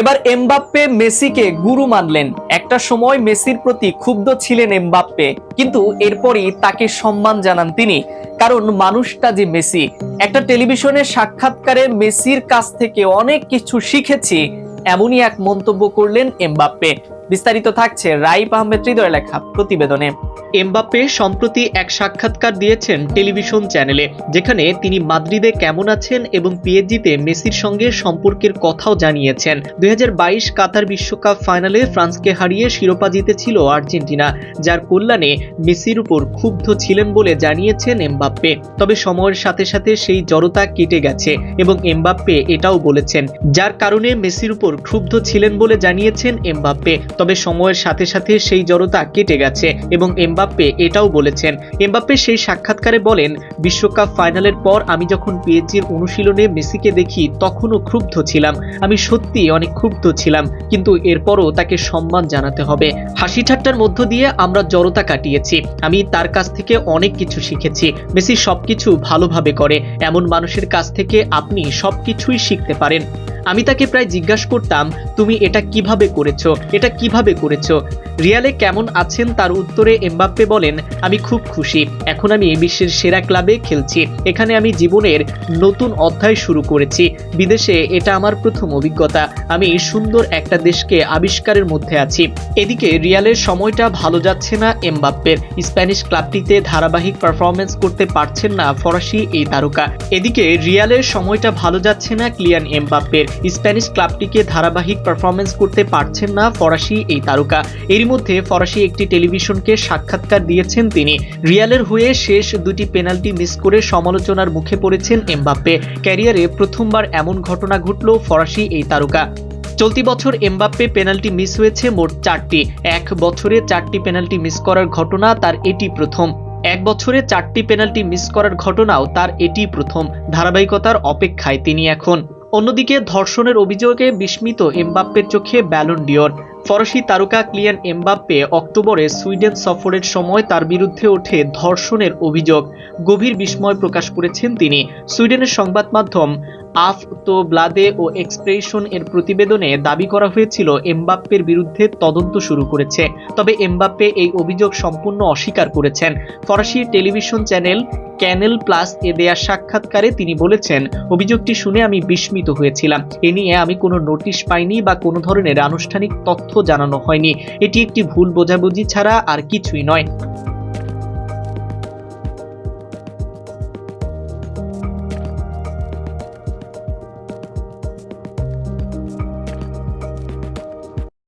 এবার এমবাপ্পে মেসিকে গুরু মানলেন। একটা সময় মেসির প্রতি ক্ষুব্ধ ছিলেন এমবাপ্পে, কিন্তু এরপরই তাকে সম্মান জানান তিনি। কারণ মানুষটা যে মেসি, একটা টেলিভিশনের সাক্ষাৎকারে মেসির কাছ থেকে অনেক কিছু শিখেছি, এমনই এক মন্তব্য করলেন এমবাপ্পে। বিস্তারিত থাকছে রাইপ আহমেদ হৃদয় লেখা প্রতিবেদনে। এমবাপ্পে সম্প্রতি এক সাক্ষাৎকার দিয়েছেন টেলিভিশন চ্যানেলে, যেখানে তিনি মাদ্রিদে কেমন আছেন এবং পিএসজিতে মেসির সঙ্গে সম্পর্কের কথাও জানিয়েছেন। দুই কাতার বিশ্বকাপ ফাইনালে ফ্রান্সকে হারিয়ে শিরোপা জিতেছিল আর্জেন্টিনা, যার কল্যাণে মেসির উপর ক্ষুব্ধ ছিলেন বলে জানিয়েছেন এমবাপ্পে। তবে সময়ের সাথে সাথে সেই জড়তা কেটে গেছে এবং এমবাপ্পে এটাও বলেছেন, যার কারণে মেসির উপর ক্ষুব্ধ ছিলেন বলে জানিয়েছেন এমবাপ্পে। তবে সময়ের সাথে সাথে সেই জড়তা কেটে গেছে এবং এমবাপ্পে এটাও বলেছেন। এমবাপ্পে সেই সাক্ষাৎকারে বলেন, বিশ্বকাপ ফাইনালের পর আমি যখন পিএসজির অনুশীলনে মেসিকে দেখি, তখনও ক্ষুব্ধ ছিলাম। আমি সত্যি অনেক ক্ষুব্ধ ছিলাম, কিন্তু এরপরও তাকে সম্মান জানাতে হবে। হাসি ঠাট্টার মধ্য দিয়ে আমরা জড়তা কাটিয়েছি। আমি তার কাছ থেকে অনেক কিছু শিখেছি। মেসি সবকিছু ভালোভাবে করে। এমন মানুষের কাছ থেকে আপনি সবকিছুই শিখতে পারেন। আমি তাকে প্রায় জিজ্ঞাসা করতাম, তুমি এটা কীভাবে করেছ? এটা কীভাবে করেছ? রিয়ালে কেমন আছেন তার উত্তরে এমবাপ্পে বলেন, আমি খুব খুশি। এখন আমি বিশ্বের সেরা ক্লাবে খেলছি। এখানে আমি জীবনের নতুন অধ্যায় শুরু করেছি। বিদেশে এটা আমার প্রথম অভিজ্ঞতা। আমি সুন্দর একটা দেশকে আবিষ্কারের মধ্যে আছি। এদিকে রিয়ালের সময়টা ভালো যাচ্ছে না এমবাপ্পের। স্প্যানিশ ক্লাবটিতে ধারাবাহিক পারফরমেন্স করতে পারছেন না ফরাসি এই তারকা। এদিকে রিয়ালের সময়টা ভালো যাচ্ছে না ক্লিয়ান এমবাপ্পের। স্প্যানিশ ক্লাবটিকে ধারাবাহিক পারফরমেন্স করতে পারছেন না ফরাসি এই তারকা। এরই মধ্যে ফরাসি একটি টেলিভিশনকে সাক্ষাৎকার দিয়েছেন তিনি। রিয়ালের হয়ে শেষ দুটি পেনাল্টি মিস করে সমালোচনার মুখে পড়েছেন এমবাপ্পে। ক্যারিয়ারে প্রথমবার এমন ঘটনা ঘটল ফরাসি এই তারকা। চলতি বছর এমবাপ্পে পেনাল্টি মিস হয়েছে মোট চারটি। এক বছরে চারটি পেনাল্টি মিস করার ঘটনা তার এটি প্রথম। এক বছরে চারটি পেনাল্টি মিস করার ঘটনাও তার এটি প্রথম। ধারাবাহিকতার অপেক্ষায় তিনি এখন। অন্যদিকে ধর্ষণের অভিযোগে বিস্মিত এমবাপ্পের চোখে ব্যালন ডিওর। ফরাসি তারকা ক্লিয়ান এমবাপ্পে অক্টোবরে সুইডেন সফরের সময় তার বিরুদ্ধে ওঠে ধর্ষণের অভিযোগ। গভীর বিস্ময় প্রকাশ করেছেন তিনি। সুইডেনের সংবাদ মাধ্যম আফ তো ব্লাদে ও এক্সপ্রেশন এর প্রতিবেদনে দাবি করা হয়েছিল, এমবাপ্পের বিরুদ্ধে তদন্ত শুরু করেছে। তবে এমবাপ্পে এই অভিযোগ সম্পূর্ণ অস্বীকার করেছেন। ফরাসি টেলিভিশন চ্যানেল ক্যানেল প্লাস এ দেয়া সাক্ষাৎকারে তিনি বলেছেন, অভিযোগটি শুনে আমি বিস্মিত হয়েছিলাম। এ নিয়ে আমি কোনো নোটিশ পাইনি বা কোনো ধরনের আনুষ্ঠানিক তথ্য জানানো হয়নি। এটি একটি ভুল বোঝাবুঝি ছাড়া আর কিছুই নয়।